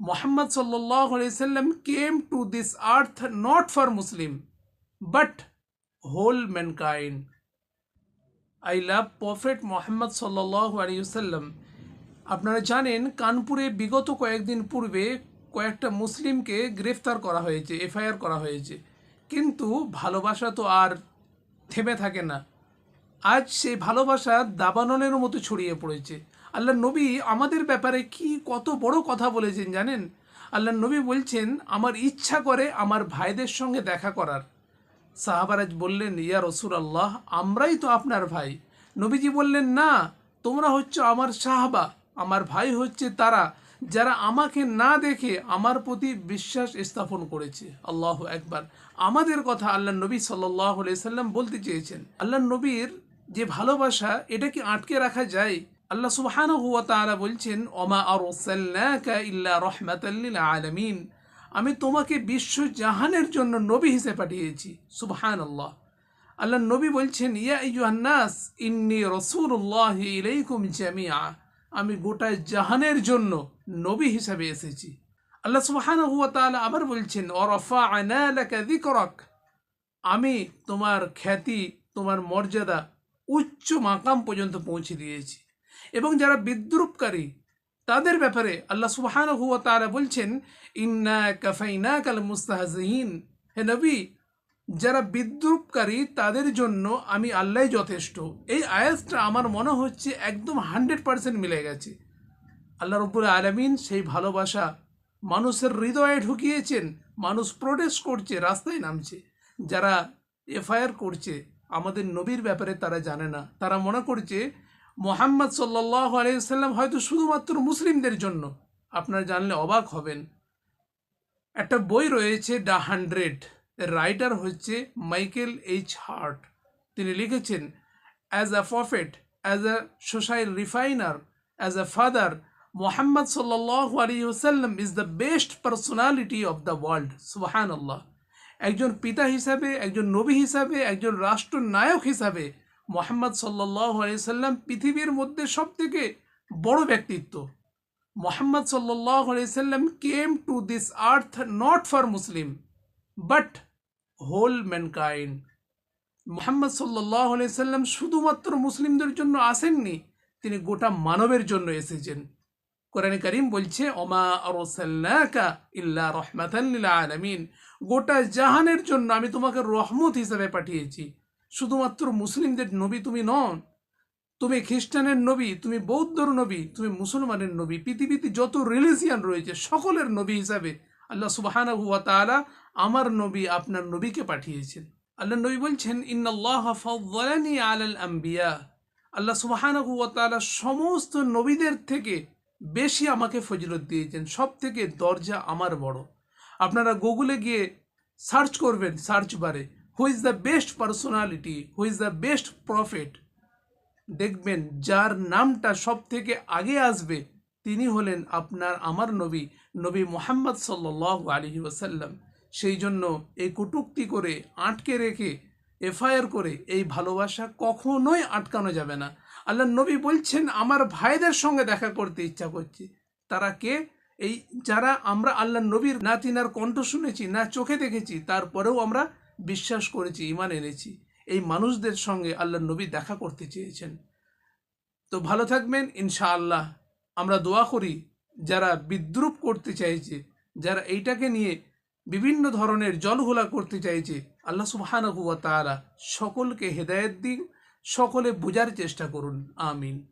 Muhammad sallallahu alaihi wasallam came to this earth not for Muslim but whole mankind. I love Prophet Muhammad sallallahu alaihi wasallam. আপনারা জানেন কানপুরে বিগত কয়েকদিন পূর্বে কয়েকটা মুসলিমকে গ্রেফতার করা হয়েছে এফআইআর করা হয়েছে কিন্তু ভালোবাসা তো আর থেমে থাকে না আজ সেই ভালোবাসা দাবানলের মতো ছড়িয়ে পড়েছে আল্লাহ নবী আমাদের ব্যাপারে কি কত বড় কথা বলেছেন জানেন? আল্লাহ নবী বলছেন, আমার ইচ্ছা করে আমার ভাইদের সঙ্গে দেখা করার। সাহাবারাজ বললেন, ইয়া রসুল আল্লাহ আমরাই তো আপনার ভাই। নবীজি বললেন, না, তোমরা হচ্ছে আমার সাহাবা, আমার ভাই হচ্ছে তারা, যারা আমাকে না দেখে আমার প্রতি বিশ্বাস স্থাপন করেছে। আল্লাহ একবার আমাদের কথা আল্লাহ নবী সাল্লাহ সাল্লাম বলতে চেয়েছেন। আল্লাহ নবীর যে ভালোবাসা, এটা কি আটকে রাখা যায়? আল্লাহ সুবহান হুয়া তাআলা বলছেন, ওমা আরসালনাকা ইল্লা রাহমাতাল লিল আলামিন। আমি তোমাকে বিশ্ব জাহানের জন্য নবী হিসেবে পাঠিয়েছি সুবহান আল্লাহ আল্লাহ নবী বলছেন, ইয়া ইয়ুহান্নাস ইন্নি রসুল্লাহ ইলাইকুম জামিয়া আমি গোটা জাহানের জন্য নবী হিসাবে এসেছি। আল্লাহ সুবহান হুয়া তাআলা আবার বলছেন লাকা যিকরাক। আমি তোমার খ্যাতি, তোমার মর্যাদা উচ্চ মাকাম পর্যন্ত পৌঁছে দিয়েছি। এবং যারা বিদ্রুপকারী, তাদের ব্যাপারে আল্লাহ সুবহান হুয়া তারা বলছেন, ইন্না কাফাইনা কাল মুস্তাহজিন হে নবী, যারা বিদ্রুপকারী, তাদের জন্য আমি আল্লাহ যথেষ্ট। এই আয়াসটা আমার মনে হচ্ছে একদম হান্ড্রেড পার্সেন্ট মিলে গেছে। আল্লাহ রব্বুল আলমিন সেই ভালোবাসা মানুষের হৃদয়ে ঢুকিয়েছেন, মানুষ প্রোটেস্ট করছে, রাস্তায় নামছে। যারা এফআইআর করছে, আমাদের নবীর ব্যাপারে তারা জানে না। তারা মনে করছে মোহাম্মদ সাল্লাহ আলাইসাল্লাম হয়তো শুধুমাত্র মুসলিমদের জন্য। আপনারা জানলে অবাক হবেন। একটা বই রয়েছে দ্য হান্ড্রেড। রাইটার হচ্ছে মাইকেল এইচ হার্ট। তিনি লিখেছেন as a prophet as a social refiner as a father Muhammad সাল্লাহ আলী ওসাল্লাম is the best personality of the world সুবাহান আল্লাহ একজন পিতা হিসাবে, একজন নবী হিসাবে, একজন রাষ্ট্রনায়ক হিসাবে মোহাম্মদ সাল্লাহ সাল্লাম পৃথিবীর মধ্যে সব থেকে বড় ব্যক্তিত্ব। মোহাম্মদ সাল্লাহ সাল্লাম came to this earth not for Muslim but whole mankind Muhammad সাল্লাহ সাল্লাম শুধুমাত্র মুসলিমদের জন্য আসেননি, তিনি গোটা মানবের জন্য এসেছেন। কোরআন করিম বলছে, ওমা আরসাল্লাকা ইল্লা রহমাতাল্লিল আলামিন। গোটা জাহানের জন্য আমি তোমাকে রহমত হিসেবে পাঠিয়েছি। শুধুমাত্র মুসলিমদের নবী তুমি নন, তুমি খ্রিস্টানের নবী, তুমি বৌদ্ধর নবী, তুমি মুসলমানের নবী, পৃথিবীতে যত রিলিজিয়ান রয়েছে, সকলের নবী হিসাবে আল্লাহ সুবাহানা আমার নবী, আপনার নবীকে পাঠিয়েছেন। আল্লাহ নবী বলছেন, ইন্নাল্লাহ ফাদ্দালানি আলাল আম্বিয়া। আল্লাহ সুবাহানা তাআলা সমস্ত নবীদের থেকে বেশি আমাকে ফজিলত দিয়েছেন। সব থেকে দরজা আমার বড়। আপনারা গুগলে গিয়ে সার্চ করবেন সার্চ বারে who is the best personality who is the best prophet দেখবেন যার নামটা সব থেকে আগে আসবে, তিনি হলেন আপনার আমার নবী নবী মোহাম্মদ সাল্লাহ আলহি ওসাল্লাম সেই জন্য এই কটুক্তি করে, আটকে রেখে, এফআইআর করে এই ভালোবাসা কখনোই আটকানো যাবে না। আল্লাহ নবী বলছেন, আমার ভাইদের সঙ্গে দেখা করতে ইচ্ছা করছে। তারা কে? এই যারা আমরা আল্লাহ নবীর না তিনার কণ্ঠ শুনেছি, না চোখে দেখেছি, তারপরেও আমরা বিশ্বাস করেছি ইমান এনেছি। এই মানুষদের সঙ্গে আল্লাহ নবী দেখা করতে চেয়েছেন। তো ভালো থাকবেন, ইনশাআল্লাহ। আমরা দোয়া করি, যারা বিদ্রুপ করতে চাইছে, যারা এইটাকে নিয়ে বিভিন্ন ধরনের জলঘোলা করতে চাইছে, আল্লাহ সুবহানাহু ওয়া তাআলা সকলকে হেদায়েত দিন, সকলে বোঝার চেষ্টা করুন। আমিন।